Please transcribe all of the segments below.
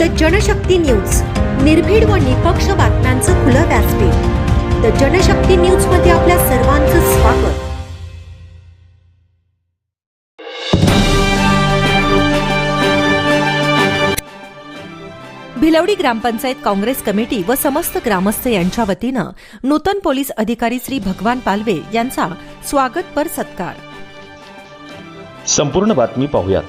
The Janshakti news. निर्भीड व निपक्ष बातम्यांचं खुलं व्यासपीठ. द जनशक्ती न्यूजमध्ये आपल्या सर्वांचं स्वागत. भिलवडी ग्रामपंचायत काँग्रेस कमिटी व समस्त ग्रामस्थ यांच्या वतीनं नूतन पोलीस अधिकारी श्री भगवान पालवे यांचा स्वागतपर सत्कार. संपूर्ण बातमी पाहूयात.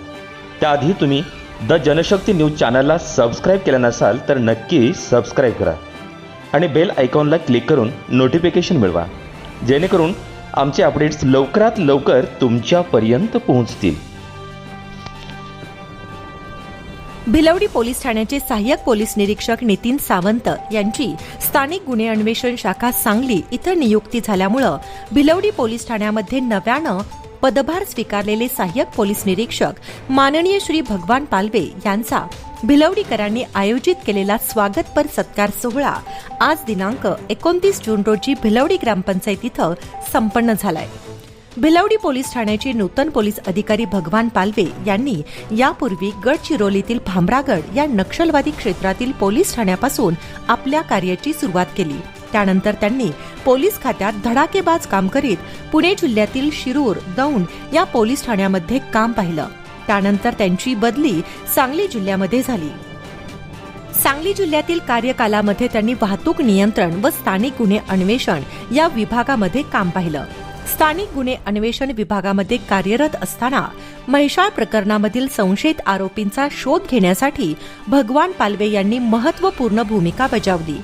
त्याआधी तुम्ही द जनशक्ती न्यूज चॅनलला सबस्क्राईब केलं नसाल तर नक्की सबस्क्राईब करा. आणि बेल आयकॉनला क्लिक करून नोटिफिकेशन मिळवा. जेणेकरून आमचे अपडेट्स लवकरात लवकर तुमच्यापर्यंत पोहोचतील. भिलवडी पोलीस ठाण्याचे सहाय्यक पोलीस निरीक्षक नितीन सावंत यांची स्थानिक गुन्हे अन्वेषण शाखा सांगली इथं नियुक्ती झाल्यामुळं भिलवडी पोलीस ठाण्यामध्ये नव्यानं पदभार स्वीकारलेले सहाय्यक पोलीस निरीक्षक माननीय श्री भगवान पालवे यांचा भिलवडीकरांनी आयोजित केलेला स्वागतपर सत्कार सोहळा आज दिनांक एकोणतीस जून रोजी भिलवडी ग्रामपंचायत इथं संपन्न झालाय. भिलवडी पोलीस ठाण्याचे नूतन पोलीस अधिकारी भगवान पालवे यांनी यापूर्वी गडचिरोलीतील भामरागड या नक्षलवादी क्षेत्रातील पोलीस ठाण्यापासून आपल्या कार्याची सुरुवात केली. त्यानंतर त्यांनी पोलीस खात्यात धडाकेबाज काम करीत पुणे जिल्ह्यातील शिरूर दौंड या पोलीस ठाण्यामध्ये काम पाहिलं. त्यानंतर त्यांची बदली सांगली जिल्ह्यामध्ये झाली. सांगली जिल्ह्यातील कार्यकालामध्ये त्यांनी वाहतूक नियंत्रण व स्थानिक गुन्हे अन्वेषण या विभागामध्ये काम पाहिलं. स्थानिक गुन्हे अन्वेषण विभागामध्ये कार्यरत असताना म्हैसाळ प्रकरणामधील संशयित आरोपींचा शोध घेण्यासाठी भगवान पालवे यांनी महत्त्वपूर्ण भूमिका बजावली.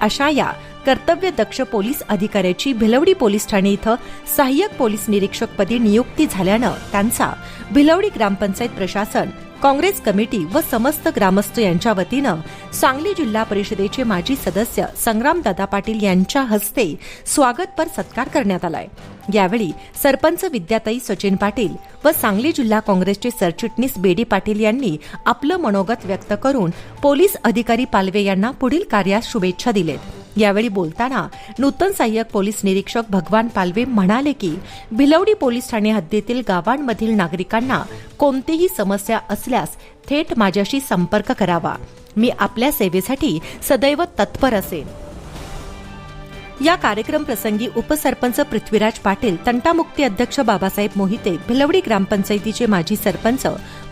अशा या कर्तव्यदक्ष पोलीस अधिकाऱ्याची भिलवडी पोलीस ठाणे इथं सहाय्यक पोलीस निरीक्षकपदी नियुक्ती झाल्यानं त्यांचा भिलवडी ग्रामपंचायत प्रशासन काँग्रेस कमिटी व समस्त ग्रामस्थ यांच्या वतीनं सांगली जिल्हा परिषदेचे माजी सदस्य संग्रामदादा पाटील यांच्या हस्ते स्वागतपर सत्कार करण्यात आलाय. यावेळी सरपंच विद्याताई सचिन पाटील व सांगली जिल्हा काँग्रेसचे सरचिटणीस बेडी पाटील यांनी आपलं मनोगत व्यक्त करून पोलीस अधिकारी पालवे यांना पुढील कार्यास शुभेच्छा दिलेत. यावेळी बोलताना नूतन सहाय्यक पोलीस निरीक्षक भगवान पालवे म्हणाले की भिलवडी पोलीस ठाणे हद्दीतील गावांमधील नागरिकांना कोणतीही समस्या असल्यास थेट माझ्याशी संपर्क करावा. मी आपल्या सेवेसाठी सदैव तत्पर असेन या कार्यक्रम प्रसंगी उपसरपंच पृथ्वीराज पाटील तंटामुक्ती अध्यक्ष बाबासाहेब मोहिते भिलवडी ग्रामपंचायतीचे माजी सरपंच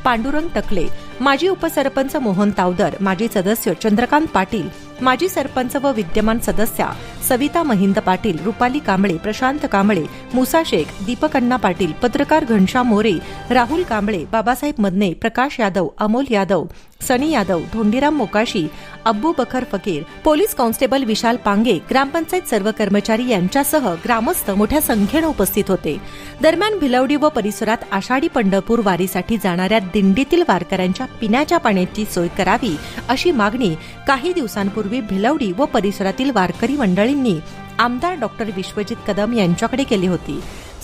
पांडुरंग टकले माजी उपसरपंच मोहन तावदर माजी सदस्य चंद्रकांत पाटील माजी सरपंच व विद्यमान सदस्या सविता महिंद पाटील रुपाली कांबळे प्रशांत कांबळे मुसा शेख दीपक अण्णा पाटील पत्रकार घनश्याम मोरे राहुल कांबळे बाबासाहेब मदने प्रकाश यादव अमोल यादव सनी यादव धोंडीराम मोकाशी अब्बू बखर फकीर पोलीस कॉन्स्टेबल विशाल पांगे ग्रामपंचायत सर्व कर्मचारी यांच्यासह ग्रामस्थ मोठ्या संख्येनं उपस्थित होते. दरम्यान भिलवडी व परिसरात आषाढी पंढरपूर वारीसाठी जाणाऱ्या दिंडीतील वारकऱ्यांच्या पिण्याच्या पाण्याची सोय करावी अशी मागणी काही दिवसांपूर्वी भिलवडी व परिसरातील वारकरी मंडळी मंडळींनी आमदार डॉक्टर विश्वजित कदम यांच्याकडे केली होती.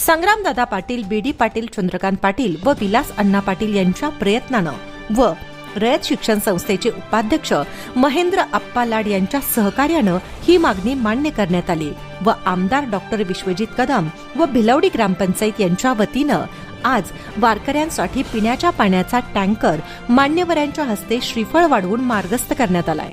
संग्रामदादा पाटील बी डी पाटील चंद्रकांत पाटील व विलास अण्णा पाटील यांच्या प्रयत्नानं व रयत शिक्षण संस्थेचे उपाध्यक्ष महेंद्र आप्पा लाड यांच्या सहकार्यानं ही मागणी मान्य करण्यात आली व आमदार डॉक्टर विश्वजित कदम व भिलवडी ग्रामपंचायत यांच्या वतीनं आज वारकऱ्यांसाठी पिण्याच्या पाण्याचा टँकर मान्यवरांच्या हस्ते श्रीफळ वाढवून मार्गस्थ करण्यात आलाय.